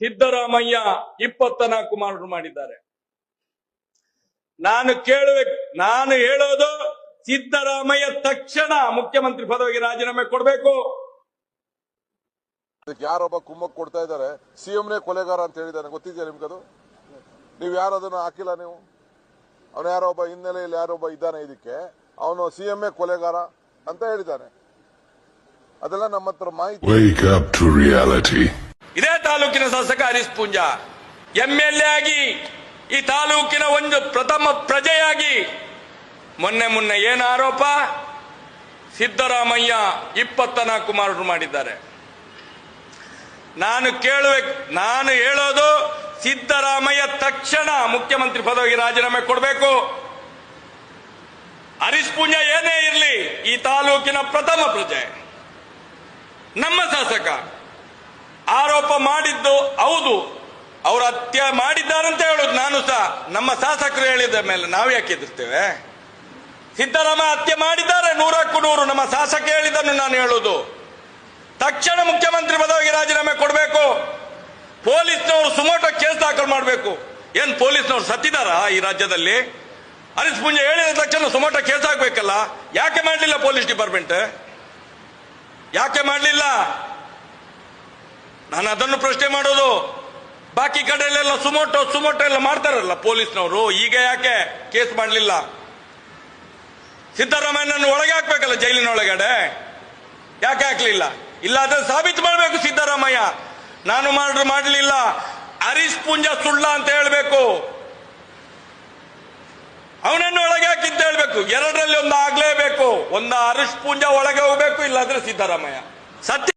ಸಿದ್ದರಾಮಯ್ಯ ಇಪ್ಪತ್ತ ನಾಲ್ಕು ಮಾರ್ಡರ್ ಮಾಡಿದ್ದಾರೆ. ನಾನು ಕೇಳುವೆ ನಾನು ಹೇಳೋದು ಸಿದ್ದರಾಮಯ್ಯ ತಕ್ಷಣ ಮುಖ್ಯಮಂತ್ರಿ ಪದವಿಗೆ ರಾಜೀನಾಮೆ ಕೊಡಬೇಕು. ಅದಕ್ಕೆ ಯಾರೊಬ್ಬ ಕುಮ್ಮಕ್ ಕೊಡ್ತಾ ಇದ್ದಾರೆ ಸಿಎಂನೇ ಕೊಲೆಗಾರ ಅಂತ ಹೇಳಿದ್ದಾರೆ. ಗೊತ್ತಿದೆಯಾ ನಿಮ್ಗದು ನೀವು ಯಾರು ಅದನ್ನ ಹಾಕಿಲ್ಲ ನೀವು? ಅವನು ಯಾರೊಬ್ಬ ಹಿನ್ನೆಲೆಯಲ್ಲಿ ಯಾರೊಬ್ಬ ಇದ್ದಾನೆ ಇದಕ್ಕೆ. ಅವನು ಸಿಎಂఏ ಕೊಲೆಗಾರ ಅಂತ ಹೇಳಿದ್ದಾನೆ. ಅದೆಲ್ಲ ನಮ್ಮ ಹತ್ರ ಮಾಹಿತಿ ತಾಲೂಕಿನ ಶಾಸಕ ಹರೀಶ್ ಪೂಂಜಾ. ಎಂ ಆಗಿ ಈ ತಾಲೂಕಿನ ಒಂದು ಪ್ರಥಮ ಪ್ರಜೆಯಾಗಿ ಮೊನ್ನೆ ಮೊನ್ನೆ ಏನು ಆರೋಪ? ಸಿದ್ದರಾಮಯ್ಯ ಇಪ್ಪತ್ತ ನಾಲ್ಕು ಮಾಡಿದ್ದಾರೆ. ನಾನು ಕೇಳುವೆ, ನಾನು ಹೇಳೋದು ಸಿದ್ದರಾಮಯ್ಯ ತಕ್ಷಣ ಮುಖ್ಯಮಂತ್ರಿ ಪದವಿಗೆ ರಾಜೀನಾಮೆ ಕೊಡಬೇಕು. ಹರೀಶ್ ಪೂಂಜಾ ಏನೇ ಇರಲಿ, ಈ ತಾಲೂಕಿನ ಪ್ರಥಮ ಪ್ರಜೆ. ನಮ್ಮ ಶಾಸಕ ಆರೋಪ ಮಾಡಿದ್ದು ಹೌದು. ಅವರು ಹತ್ಯೆ ಮಾಡಿದ್ದಾರಂತ ಹೇಳೋದು ನಾನು ಸಹ. ನಮ್ಮ ಶಾಸಕರು ಹೇಳಿದ ಮೇಲೆ ನಾವು ಯಾಕೆ ಎದುರ್ತೇವೆ ಸಿದ್ದರಾಮಯ್ಯ ಹತ್ಯೆ ಮಾಡಿದ್ದಾರೆ, ನೂರಕ್ಕೂ ನೂರು. ನಮ್ಮ ಶಾಸಕ ಹೇಳಿದ್ದನ್ನು ನಾನು ಹೇಳುದು. ತಕ್ಷಣ ಮುಖ್ಯಮಂತ್ರಿ ಪದವಿಗೆ ರಾಜೀನಾಮೆ ಕೊಡಬೇಕು. ಪೊಲೀಸ್ನವರು ಸುಮೋಟೋ ಕೇಸ್ ದಾಖಲು ಮಾಡಬೇಕು. ಏನ್ ಪೊಲೀಸ್ನವರು ಸತ್ತಿದಾರ ಈ ರಾಜ್ಯದಲ್ಲಿ? ಹರೀಶ್ ಪುಂಜೆ ಹೇಳಿದ ತಕ್ಷಣ ಸುಮೋಟೋ ಕೇಸ್ ಹಾಕ್ಬೇಕಲ್ಲ. ಯಾಕೆ ಮಾಡಲಿಲ್ಲ ಪೊಲೀಸ್ ಡಿಪಾರ್ಟ್ಮೆಂಟ್? ಯಾಕೆ ಮಾಡಲಿಲ್ಲ? ನಾನು ಅದನ್ನು ಪ್ರಶ್ನೆ ಮಾಡೋದು. ಬಾಕಿ ಕಡೆಯಲ್ಲೆಲ್ಲ ಸುಮೋಟೋ ಸುಮೋಟೋ ಎಲ್ಲ ಮಾಡ್ತಾರಲ್ಲ ಪೊಲೀಸ್ನವರು. ಈಗ ಯಾಕೆ ಕೇಸ್ ಮಾಡಲಿಲ್ಲ? ಸಿದ್ದರಾಮಯ್ಯನನ್ನು ಒಳಗೆ ಹಾಕ್ಬೇಕಲ್ಲ ಜೈಲಿನ ಒಳಗಡೆ ಯಾಕೆ ಹಾಕ್ಲಿಲ್ಲ? ಇಲ್ಲ ಅದನ್ನು ಸಾಬೀತು ಮಾಡಬೇಕು ಸಿದ್ದರಾಮಯ್ಯ. ನಾನು ಮಾಡ್ರು ಮಾಡಲಿಲ್ಲ. ಹರೀಶ್ ಪುಂಜ ಸುಳ್ಳ ಅಂತ ಹೇಳಬೇಕು. ಅವನನ್ನು ಒಳಗೆ ಹಾಕಿದ್ದ ಹೇಳ್ಬೇಕು. ಎರಡರಲ್ಲಿ ಒಂದು ಆಗ್ಲೇಬೇಕು. ಒಂದು ಹರೀಶ್ ಪುಂಜ ಒಳಗೆ ಹೋಗ್ಬೇಕು, ಇಲ್ಲಾಂದ್ರೆ ಸಿದ್ದರಾಮಯ್ಯ. ಸತ್ಯ